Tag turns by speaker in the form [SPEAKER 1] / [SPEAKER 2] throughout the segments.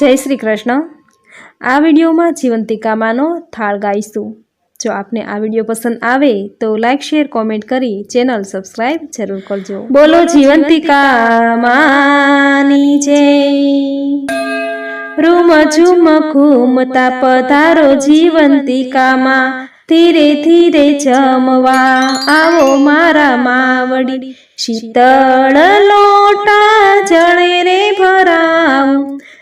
[SPEAKER 1] જય શ્રી કૃષ્ણ. આ વિડીયોમાં જીવંતિકામાંનો થાળ ગાઈશું. જો આપને આ વીડિયો પસંદ આવે તો લાઈક શેર કોમેન્ટ કરી ચેનલ સબસ્ક્રાઈબ જરૂર કરજો. બોલો જીવંતિકામાની જય. રૂમ ઝુમ ઘૂમતા પધારો જીવંતિકામાં ધીરે ધીરે જમવા આવો મારા માવડી. શીતળ લોટા જણે રે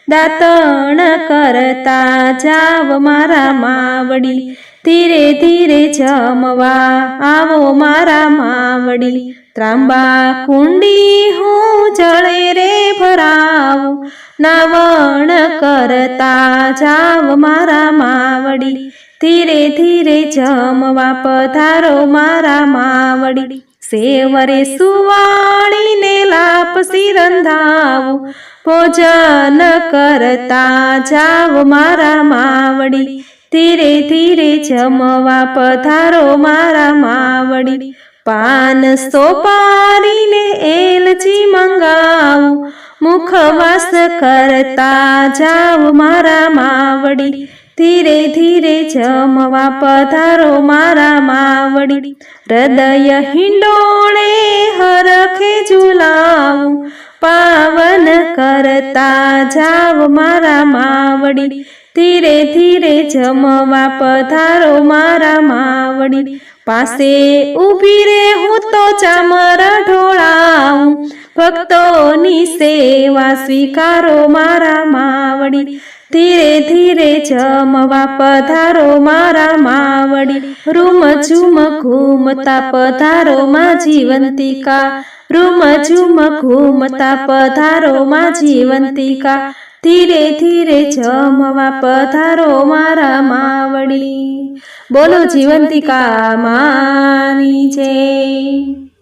[SPEAKER 1] દાતણ કરતા જાવ મારા માવડી. ધીરે ધીરે જમવા આવો મારા માવડી. ત્રાંબા કુંડી હું જળે રે ભરાવ. નાવણ કરતા જાવ મારા માવડી. ધીરે ધીરે જમવા પધારો મારા માવડી. સેવરે સુવાણીને લાપસી રંધાવું. ભોજન કરતા જાવ મારા માવડી. ધીરે ધીરે જમવા પધારો મારા માવડી. પાન સોપારીને એલચી મંગાવું. મુખવાસ કરતા જાવ મારા માવડી. ધીરે ધીરે જમવા પધારો મારા માવડી. હૃદય હિંડોળે હરખે ઝુલાવું. પાવન કરતા જાવ મારા માવડી. ધીરે ધીરે જમવા પધારો મારા માવડી. પાસે ઊભી રે હું તો ચામર ઢોળાવું. ભક્તોની સેવા સ્વીકારો મારા માવડી. ધીરે ધીરે જમવા પધારો મારા માવડી. રૂમ ઝુમ ઘૂમતા પધારો માં જીવંતિકા. રૂમ ઝુમ ઘૂમતા પધારો માં જીવંતિકા. ધીરે ધીરે જમવા પધારો મારા માવડી. બોલો જીવંતિકા માની જય.